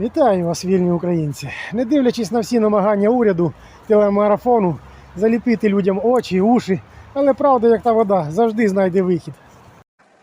Вітаю вас, вільні українці. Не дивлячись на всі намагання уряду телемарафону заліпити людям очі, уші, але правда, як та вода, завжди знайде вихід.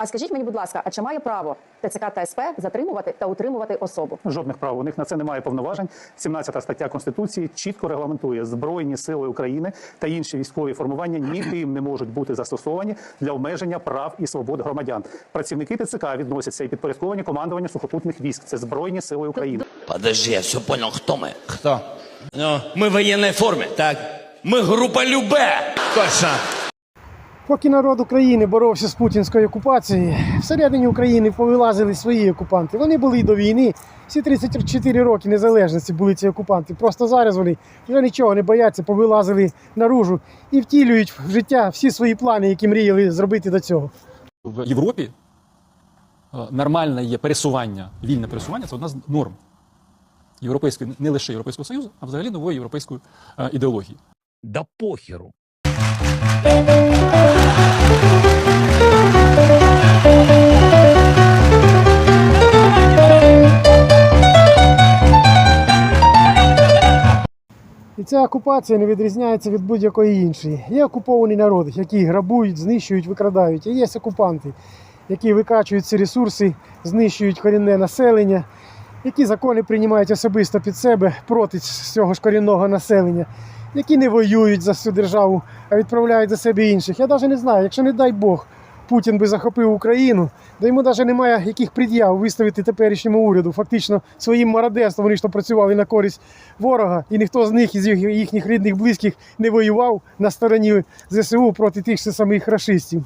А скажіть мені, будь ласка, а чи має право ТЦК та СП затримувати та утримувати особу? Жодних прав у них на це немає повноважень. 17 стаття конституції чітко регламентує збройні сили України та інші військові формування ніким не можуть бути застосовані для обмеження прав і свобод громадян. Працівники ТЦК відносяться і підпорядковані командуванню сухопутних військ. Це збройні сили України. Подожди, я все понял, кто мы? Кто? Ну, мы в военной форме, так? Мы группа Любе! Точно. Поки народ України боровся з путінською окупацією, всередині України повилазили свої окупанти. Вони були і до війни. Всі 34 роки незалежності були ці окупанти. Просто зараз вони вже нічого не бояться, повилазили наружу і втілюють в життя всі свої плани, які мріяли зробити до цього. в Європі е, нормальне є пересування, вільне пересування це одна з норм європейської, не лише Європейського Союзу, а взагалі нової європейської е, ідеології. Да похеру. Ця окупація не відрізняється від будь-якої іншої. Є окупований народ, які грабують, знищують, викрадають. І є окупанти, які викачують ці ресурси, знищують корінне населення, які закони приймають особисто під себе проти цього ж корінного населення, які не воюють за всю державу, а відправляють за себе інших. Я навіть не знаю, якщо не дай Бог. Путін би захопив Україну, да йому навіть немає яких пред'яв виставити теперішньому уряду. Фактично своїм мародерством вони ж то працювали на користь ворога, і ніхто з них із їхніх рідних близьких не воював на стороні ЗСУ проти тих самих рашистів.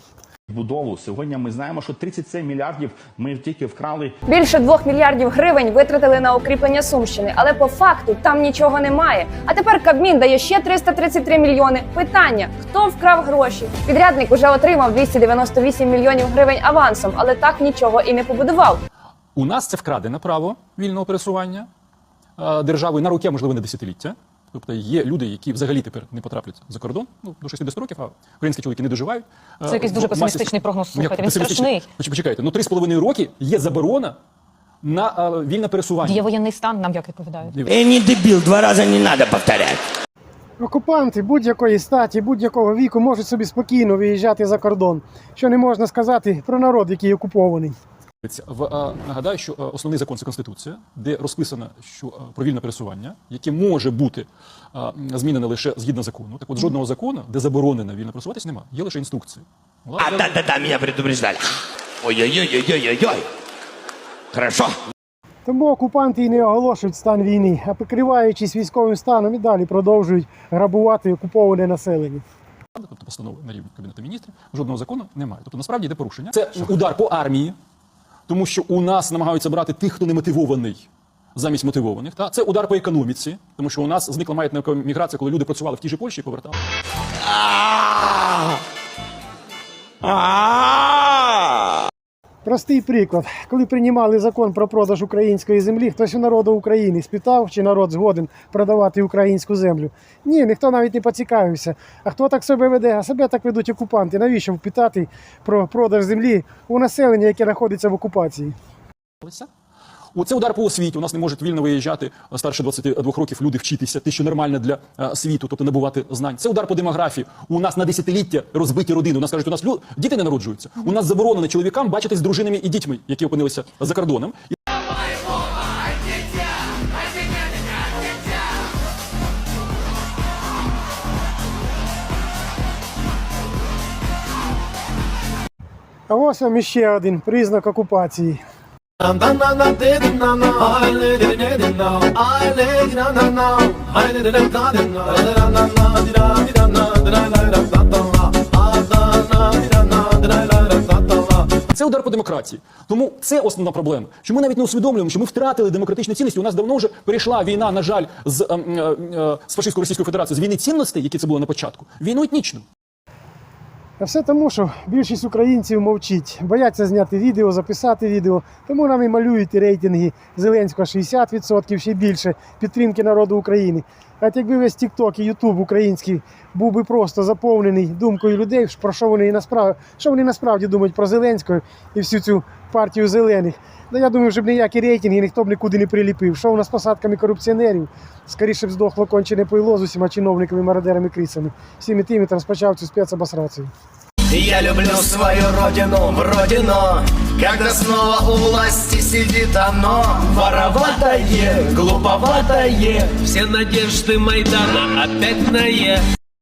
Будову сьогодні ми знаємо, що 37 мільярдів ми тільки вкрали Більше двох мільярдів гривень витратили на укріплення Сумщини, але по факту там нічого немає. А тепер Кабмін дає ще 333 мільйони. Питання: хто вкрав гроші? Підрядник уже отримав 298 мільйонів гривень авансом, але так нічого і не побудував. У нас це вкрадене право вільного пересування е, державою на а можливо, на десятиліття. Тобто є люди, які взагалі тепер не потраплять за кордон, ну до 60 років, а українські чоловіки не доживають. Це якийсь дуже песимістичний прогноз, слухайте, він песимістичний? страшний. Почекайте, ну 3,5 роки є заборона на е, вільне пересування. Є воєнний стан, нам як відповідають. Эй, не дебил, два раза не надо повторять. Окупанти будь-якої статі, будь-якого віку можуть собі спокійно виїжджати за кордон, що не можна сказати про народ, який окупований. В, е, нагадаю, що е, основний закон це Конституція, де розписано, що е, про вільне пересування, яке може бути змінене лише згідно закону. Так от жодного закону, де заборонено вільно пересуватись, немає. Є лише інструкції. А, да-да-да, меня предупреждали. Ой-ой-ой-ой-ой-ой. Хорошо. Тому окупанти і не оголошують стан війни, а прикриваючись військовим станом і далі продовжують грабувати окуповане населення. тобто постанови на рівні Кабінету міністрів, жодного закону немає. Тобто насправді йде порушення. Це удар по армії, тому що у нас намагаються брати тих, хто не мотивований. Замість мотивованих, та це удар по економіці, тому що у нас зникла маєтна міграція, коли люди працювали в тій же Польщі і повертали. Простий приклад. Коли приймали закон про продаж української землі, хтось у народу України спитав, чи народ згоден продавати українську землю. Ні, ніхто навіть не поцікавився. А хто так себе веде? А себе так ведуть окупанти. Навіщо питати про продаж землі у населення, яке знаходиться в окупації? Це удар по освіті. У нас не можуть вільно виїжджати е, старше 22 років люди вчитися, те, що нормально для е, світу, тобто набувати знань. Це удар по демографії. У нас на десятиліття розбиті родини. У нас кажуть, у нас лю... діти не народжуються. У нас заборонено чоловікам бачитись з дружинами і дітьми, які опинилися за кордоном. А ось вам іще один признак окупації. Це удар по демократії. Тому це основна проблема. Що ми навіть не усвідомлюємо, що ми втратили демократичні цінності. У нас давно вже перейшла війна, на жаль, з, ем, е, е, з фашистською Російською Федерацією, з війни цінностей, які це було на початку, війну етнічну. А все тому, що більшість українців мовчить, бояться зняти відео, записати відео. Тому нам і малюють рейтинги Зеленського 60%, ще більше підтримки народу України. От якби весь TikTok і YouTube український був би просто заповнений думкою людей, про що вони насправді, що вони насправді думають про Зеленського і всю цю партію зелених. Ну, я думаю, щоб ніякі рейтинги ніхто б нікуди не приліпив. Що у нас посадками корупціонерів? Скоріше б здохло кончене пойло з усіма чиновниками, мародерами, крисами. Всіми тими та розпочав цю спецобосрацію. Я люблю свою родину, в родину Когда снова у власти сидит оно Вороватое, глуповатое Все надежды Майдана опять на «е».